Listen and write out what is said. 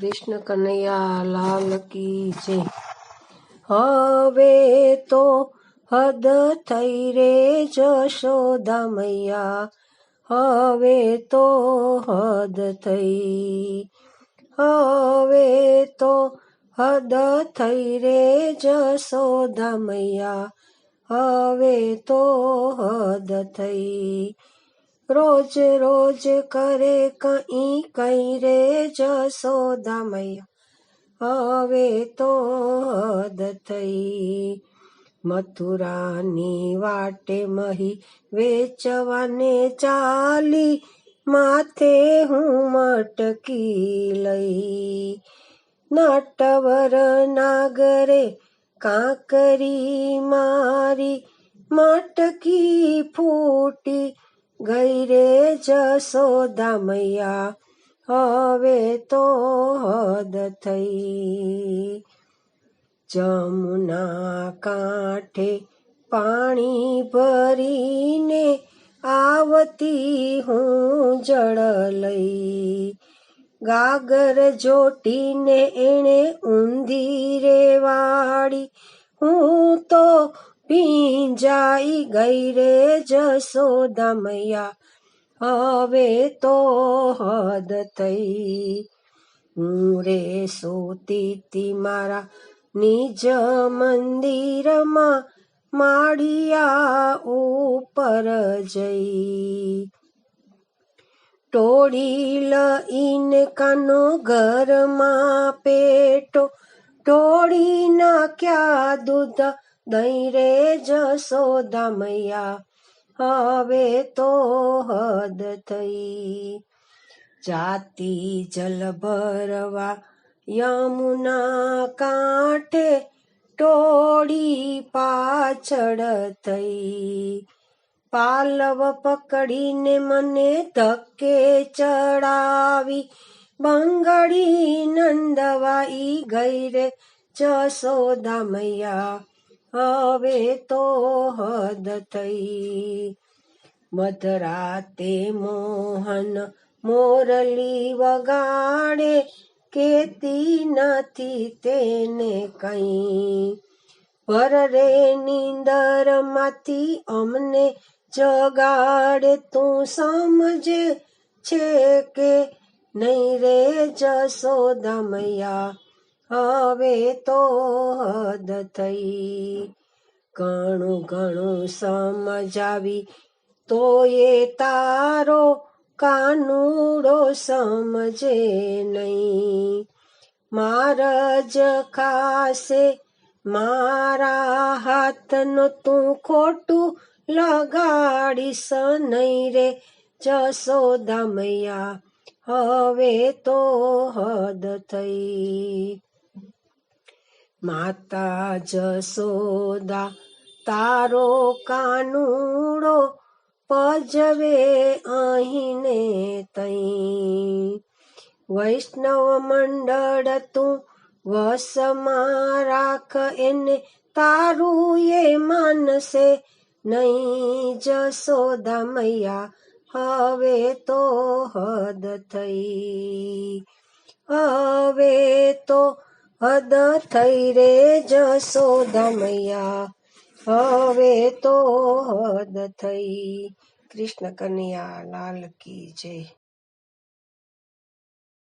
કૃષ્ણ કનૈયા લાલ કી જય. હવે તો હદ થઈ રે જશોદા મૈયા હવે તો હદ થઈ. હવે તો હદ થઈ રે જશોદા મૈયા હવે તો હદ થઈ. રોજ રોજ કરે કઈ કઈ રે જશોદા મૈયા. હવે તો હદ થઈ. મથુરાની વાટે મહી વેચવાને ચાલી, માથે હું મટકી લઈ. નટવર નાગરે કાંકરી મારી, મટકી ફૂટી ગઈ રે જશોદા મૈયા, હવે તો હદ થઈ. જમુના કાંઠે પાણી ભરીને આવતી હું જળ લઈ. ગાગર જોટીને એણે ઊંધી રે વાળી હું તો ભીંજાઈ ગઈ રે જશોદા મૈયા હવે તો હદ થઈ. હું રે સોતી મારા નિજ મંદિરમાં માળિયા ઉપર જઈ. ટોળી લઈને કાનો ઘરમાં પેટો, ટોળી નાખ્યા દૂધ દહીં રે જશોદા મૈયા, હવે તો હદ થઈ. જાતિ જલ ભરવા યમુના કાંઠે ટોળી પાછળ થઈ. પાલવ પકડીને મને ધક્કે ચડાવી બંગડી નંદવાઈ ગઈ રે જસોદા મૈયા. હવે તો હદ થઈ. મધરાતે મોહન મોરલી વગાડે, કેતી નથી તેને કઈ. પર રે નીંદરમાંથી અમને જગાડે, તું સમજે છે કે નહીં રે જશોદા મૈયા હવે તો હદ થઈ. ઘણું ઘણું સમજાવી તો એ તારો કાનુડો સમજે નહીં. મારજ ખાસે મારા હાથનો તું ખોટું લગાડીશ નહીં રે જશોદા મૈયા. હવે તો હદ થઈ. માતા જસોદા તારો કાનુડો પજવે અહીંને તઈ. વૈષ્ણવ મંડળ તું વસમાં રાખ, એને તારું એ માનશે નહીં. જસોદા મૈયા, હવે તો હદ થઈ. હવે તો હદ થઈ રે જશોદા મૈયા હવે તો હદ થઈ. કૃષ્ણ કન્યા લાલ કી જય.